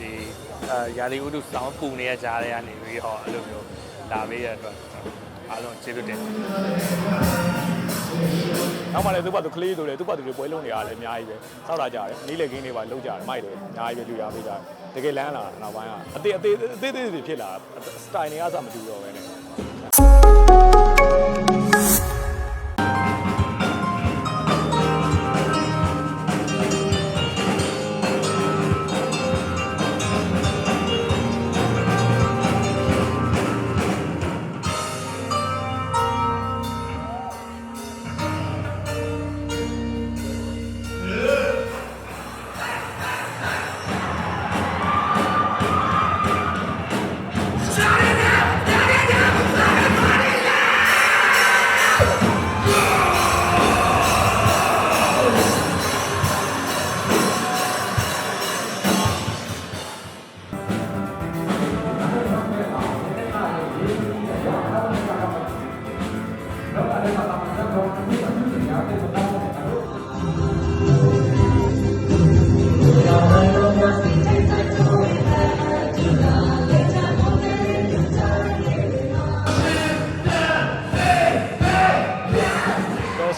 ဒီအဲရာသီဥတုစောင်းပူနေတဲ့ကြားထဲကနေပြီးတော့အဲ့လိုမျိုးလာပေးရတဲ့အတွက်အားလုံးကျေးဇူးတင်တယ်နောက်မှလည်းသူ့ဘာသူကလေးတို့လည်းသူ့ဘာသူတွေပွဲလုံးနေရတယ်အများကြီးပဲစောက်လာကြတယ်နီးလေကင်းတွေပါလုံးကြတယ်မိုက်တယ်အများကြီးပဲလူရပေးကြတယ်တကယ်လမ်းလာနောက်ပိုင်းကအသေးအသေးအသေးသေးတွေဖြစ်လာစတိုင်တွေကစမတူတော့ပဲနဲ့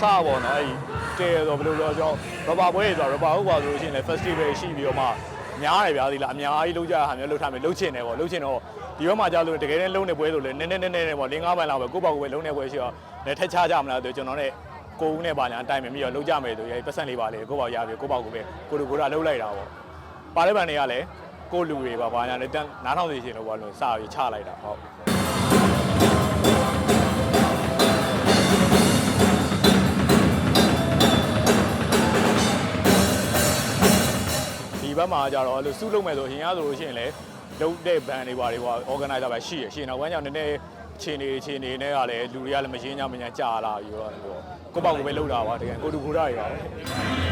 စားပါတော့အဲ့ကဲတော့ဘယ်လိုပြောကြောရဘာပွဲဆိုတော့ရဘာဟုတ်ပါဆိုလို့ရှိရင်လည်း festival ရှိပြီးတော့မှများတယ်ဗျာဒီလားအများကြီးလုံးကြတာဟာမျိုးလုံးထားမယ်လုံးချင်တယ်ပေါ့လုံးချင်တော့ဒီဘက်မှာကြာလို့တကယ်တမ်းလုံးနေပွဲဆိုလဲနည်းနည်းနည်းနည်းပေါ့၄၅ပိုင်းလောက်ပဲကိုယ့်ဘောက်ကိုပဲလုံးနေပွဲရှိတော့လည်းထက်ချကြမလားဆိုကျွန်တော်နဲ့ ကိုဦးနဲ့ပါညာအတိုင်းပဲပြီးတော့လုံးကြမယ်ဆိုရင်ပတ်စံလေးပါလေကိုယ့်ဘောက်ရပြီကိုယ့်ဘောက်ကိုပဲကိုလိုကိုလာလုံးလိုက်တာပေါ့ပါတဲ့ဗန်တွေကလည်းကိုလူတွေပါပါညာလည်းတန်းနားထောင်နေရှင်လို့ဘာလို့စပြီးချလိုက်တာဟုတ်ဒီဘက်မှာကြတော့အဲ့လိုစုလုပ်မယ်ဆိုရင်ရဆိုလို့ရှိရင်လည်းလုံးတဲ့ဘန်တွေပါတွေပါ organizer ပဲရှိရရှင်နောက်ပိုင်းကျတော့နည်းနည်းခြေနေခြေနေနဲ့ကလည်းလူတွေကလည်းမရှင်းကြမညာကြာလာပြီးတော့အဲ့လို ကိုပေါ့ကိုပဲလှုပ်တာပါတကယ်ကိုတူကူရတွေပါမို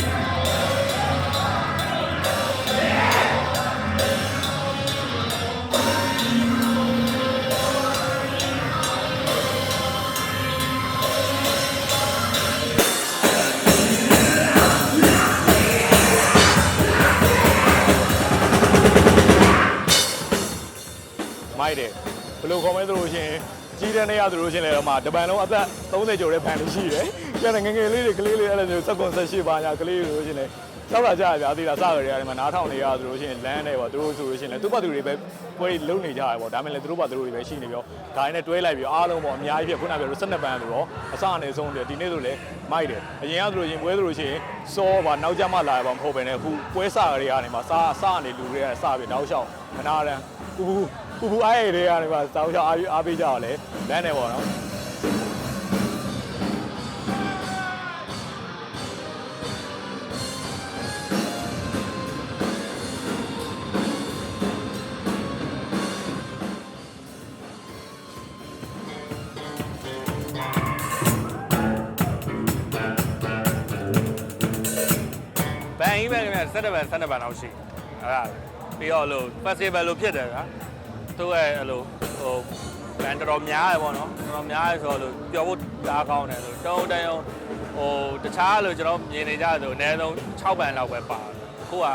ကြီးတဲ့နေရသလိုရှင်လည်းတော့မှတပန်လုံးအသက်30ကျော်တဲ့ဘန်တွေရှိတယ်ကျန်တဲ့ငယ်ငယ်လေးတွေကလေးလေးအဲ့လိုမျိုးစက်ကွန်ဆက်ရှိပါညာကလေးတွေဆိုရှင်လည်းစောက်လာကြရဗျာသေးတာစကြရတယ်ဒီမှာနားထောင်နေရသလိုရှင်လမ်းနေပေါ့သူတို့ဆိုလို့ရှင်လည်းသူ့ဘာသူတွေပဲပွဲလုံးနေကြရပေါ့ဒါမှလည်းသူတို့ဘာသူတို့တွေပဲရှိနေပြောဒါနဲ့တွဲလိုက်ပြီးအားလုံးပေါ့အများကြီးဖြစ်ခုနကပြောလို့12ပန်းဆိုတော့အစအနေဆုံးတယ်ဒီနေ့ဆိုလည်းမိုက်တယ်အရင်ကဆိုလို့ရှင်ပွဲဆိုလို့ရှင်စောပါနောက်ကျမှလာရပါမဟုတ်ပဲနဲ့အခုပွဲစကြရကနေမှာစားစားနေလူတွေကစပြီးတောက်လျှောက်မနာရန်ပူ ပူပူပူအားရတွေကနေမှာတောက်လျှောက်အားအားပေးကြတော့လေလမ်းနေပေါ့နော်ဘန်ကြီးပဲခင်ဗျ17ဘန်17ဘန်လောက်ရှိအဲ့ဒါပြီးတော့လို့ festival လို့ဖြစ်တယ်ကွာ သူ့ရဲ့အဲ့လိုဟိုဘန်တော်တော်များတယ်ပေါ့နော်တော်တော်များတယ်ဆိုတော့လို့ပျော်ဖို့ဒါကောင်းတယ်လို့တုံးတယုံဟိုတခြားလို့ကျွန်တော်မြင်နေကြဆိုအနည်းဆုံး6ဘန်လောက်ပဲပါတယ်အခုက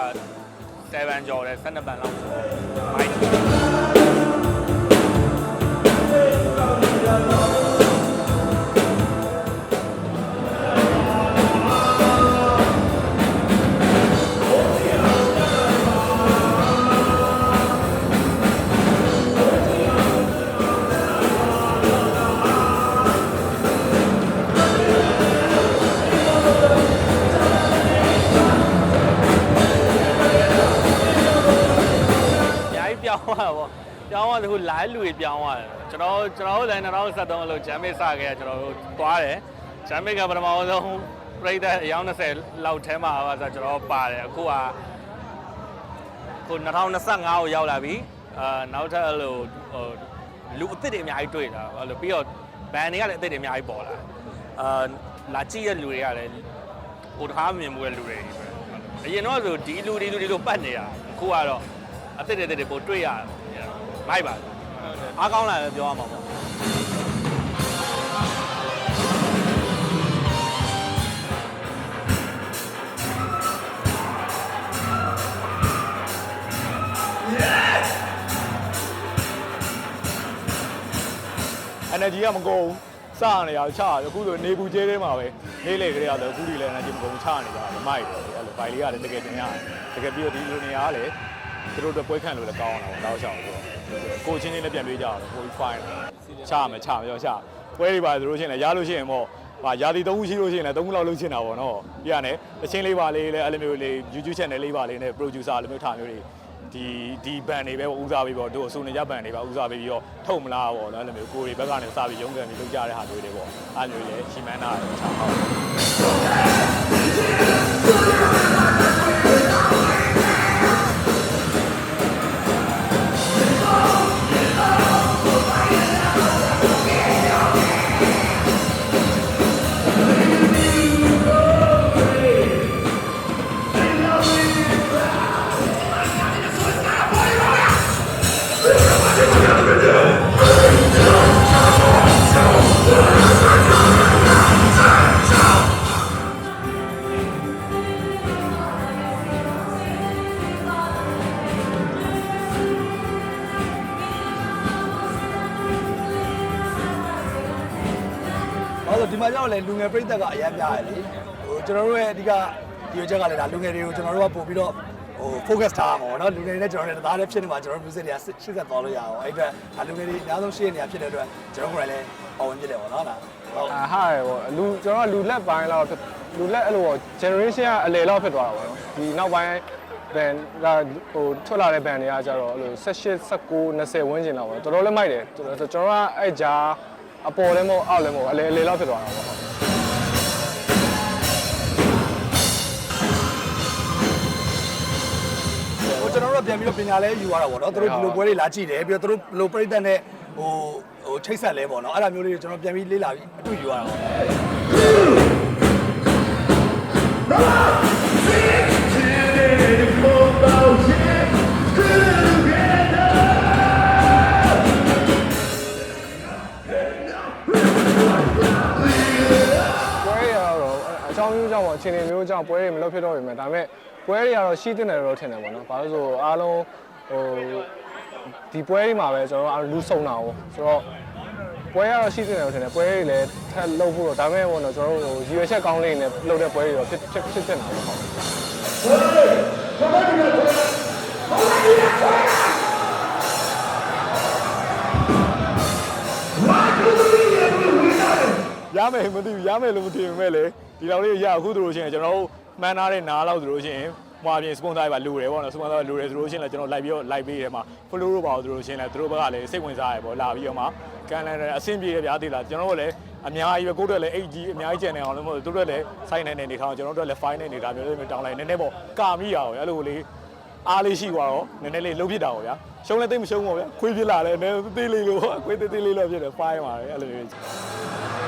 7ဘန်ကျော်တယ်12ဘန်လောက်ဆိုတော့မိုက် live လူတွေပြောင်းသွားတယ်ကျွန်တော်ကျွန်တော်တို့လည်း2023လို့ဂျမ်မစ်စခဲ့ရကျွန်တော်တို့သွားတယ်ဂျမ်မစ်ကပထမဆုံးပြိတ္တအယောက်20လောက်ထဲမှာပါဆိုကျွန်တော်ပါတယ်အခုကခု2025ကိုရောက်လာပြီအာနောက်ထပ်အဲ့လိုဟိုလူအစ်စ်တွေအများကြီးတွေ့တာအဲ့လိုပြီးတော့ဘန်တွေကလည်းအစ်စ်တွေအများကြီးပေါ်လာအာလာကြည့်ရလူတွေကလည်းဟိုတခါမမြင်ဘူးတဲ့လူတွေကြီးပဲအရင်တော့ဆိုဒီလူဒီလူဒီလိုပတ်နေတာအခုကတော့အသက်တဲ့တဲ့ပို့တွေ့ရတယ် မိုက်ပါအားကောင်းလာတယ်ပြောရမှာပေါ့အန်ဂျီကမကုန်စနေရချရအခုဆိုနေဘူးကျေးထဲမှာပဲနေလေကြရတော့အခုဒီလည်းအန်ဂျီမကုန်ချနေကြတယ်မိုက်တယ်အဲ့လိုဘိုင်လေးကလည်းတကယ်တင်ရတယ်တကယ်ပြီးတော့ဒီလိုနေရာကလည်း သူတို့တော့ပွဲခံလို့လည်းကောင်းအောင်တော့ရှောက်ဆိုကိုချင်းချင်းလည်းပြန်ပြေးကြတယ်ကို fine ချမယ်ချမယ်ရောချပွဲတွေပါဆိုလို့ရှိရင်လည်းရလို့ရှိရင်ပေါ့ဟာရာသီသုံးခုရှိလို့ရှိရင်လည်းသုံးခုလောက်လုပ်ချင်တာပေါ့နော်ပြရတယ်တချင်းလေးပါလေးလည်းအဲ့လိုမျိုးလေး YouTube channel လေးပါလေးနဲ့ producer လိုမျိုးထားမျိုးတွေဒီဒီဘန်တွေပဲဦးစားပေးပေါ့တို့အစိုးနေကြဘန်တွေပါဦးစားပေးပြီးတော့ထုတ်မလားပေါ့နော်အဲ့လိုမျိုးကိုယ်တွေဘက်ကနေစပြီးရုံးကန်ပြီးလုပ်ကြတဲ့ဟာမျိုးတွေပေါ့အဲ့လိုမျိုးလည်းရှီမန်းနာချာဟုတ် ဆိုဒီမှာကြောက်လဲလူငယ်ပြည်သက်ကအများများတယ်လေဟိုကျွန်တော်တို့ရဲ့အဓိကဒီရချက်ကလည်းဒါလူငယ်တွေကိုကျွန်တော်တို့ကပို့ပြီးတော့ဟို focus ထားအောင်เนาะလူငယ်တွေနဲ့ကျွန်တော်တို့တသားတည်းဖြစ်နေမှာကျွန်တော်တို့ music တွေကရှေ့ဆက်သွားလို့ရအောင်အဲ့အတွက်ဒါလူငယ်တွေအများဆုံးရှေ့နေရဖြစ်တဲ့အတွက်ကျွန်တော်တို့ကလည်းပေါ်ဝင်ပြတယ်ပေါ့เนาะဒါဟုတ် အာဟာရပေါ့လူကျွန်တော်ကလူလက်ပိုင်းလောက်ဖြစ်လူလက်အဲ့လိုပေါ့ generation ကအလယ်လောက်ဖြစ်သွားတာပေါ့နော်ဒီနောက်ပိုင်းဘန်ကဟိုထွက်လာတဲ့ဘန်တွေကကြတော့အဲ့လို18 19 20ဝန်းကျင်လောက်ပေါ့တော်တော်လေးမိုက်တယ်ကျွန်တော်ကျွန်တော်ကအဲ့ကြား အပေါ်လည်းမဟုတ်အောက်လည်းမဟုတ်အလေအလေလောက်ဖြစ်သွားတာပေါ့ဟိုကျွန်တော်တို့ကပြန်ပြီးတော့ပညာလဲယူရတာပေါ့နော်သူတို့ဒီလိုပွဲတွေလာကြည့်တယ်ပြီးတော့သူတို့ဘယ်လိုပြိဿနဲ့ဟိုဟိုချိတ်ဆက်လဲပေါ့နော်အဲ့ဒါမျိုးလေးတွေကျွန်တော်ပြန်ပြီးလေ့လာပြီးအတူယူရတာပေါ့ အခြေအနေမျိုးကြောင့်ပွဲတွေမလုပ်ဖြစ်တော့ပြင်မဲ့ဒါပေမဲ့ပွဲတွေကတော့ရှိတဲ့နယ်တော့ထင်တယ်ပေါ့နော်ဘာလို့ဆိုအားလုံးဟိုဒီပွဲတွေမှာပဲကျွန်တော်တို့လူစုံတာပေါ့ဆိုတော့ပွဲကတော့ရှိတဲ့နယ်တော့ထင်တယ်ပွဲတွေလည်းထပ်လုပ်ဖို့တော့ဒါပေမဲ့ပေါ့နော်ကျွန်တော်တို့ဟိုရည်ရွယ်ချက်ကောင်းလေးနဲ့လုပ်တဲ့ပွဲတွေတော့ဖြစ်ဖြစ်ဖြစ်တင်တာပေါ့ဟုတ်ရမယ်မသိဘူးရမယ်လို့မထင်ပေမဲ့လေ ဒီလောက်လေးရအခုတို့လို့ရှိရင်ကျွန်တော်တို့မှန်းထားတဲ့နားလောက်ဆိုလို့ရှိရင်ဟွာပြင်စပွန်ဆာတွေပါလိုတယ်ပေါ့နော်စပွန်ဆာလိုတယ်ဆိုလို့ရှိရင်လည်းကျွန်တော်လိုက်ပြီးတော့လိုက်ပေးတယ်မှာဖလိုတို့ပါဆိုလို့ရှိရင်လည်းသူတို့ဘက်ကလည်းစိတ်ဝင်စားရပေါ့လာပြီးတော့မှကန်လန်အဆင်ပြေတယ်ဗျာသိလားကျွန်တော်တို့လည်းအများကြီးပဲကိုယ့်တို့လည်းအိတ်ကြီးအများကြီးကျန်နေအောင်လို့မဟုတ်သူတို့လည်းစိုက်နေနေနေထားအောင်ကျွန်တော်တို့လည်း fine နေနေတာမျိုးလေးမျိုးတောင်းလိုက်နည်းနည်းပေါ့ကာမိရအောင်အဲ့လိုလေးအားလေးရှိသွားတော့နည်းနည်းလေးလှုပ်ဖြစ်တာပေါ့ဗျာရှုံးလည်းသိမရှုံးပါဗျာခွေးဖြစ်လာတယ်နည်းသေးလေးလို့ခွေးသေးသေးလေးလို့ဖြစ်တယ် fine ပါတယ်အဲ့လိုမျိုး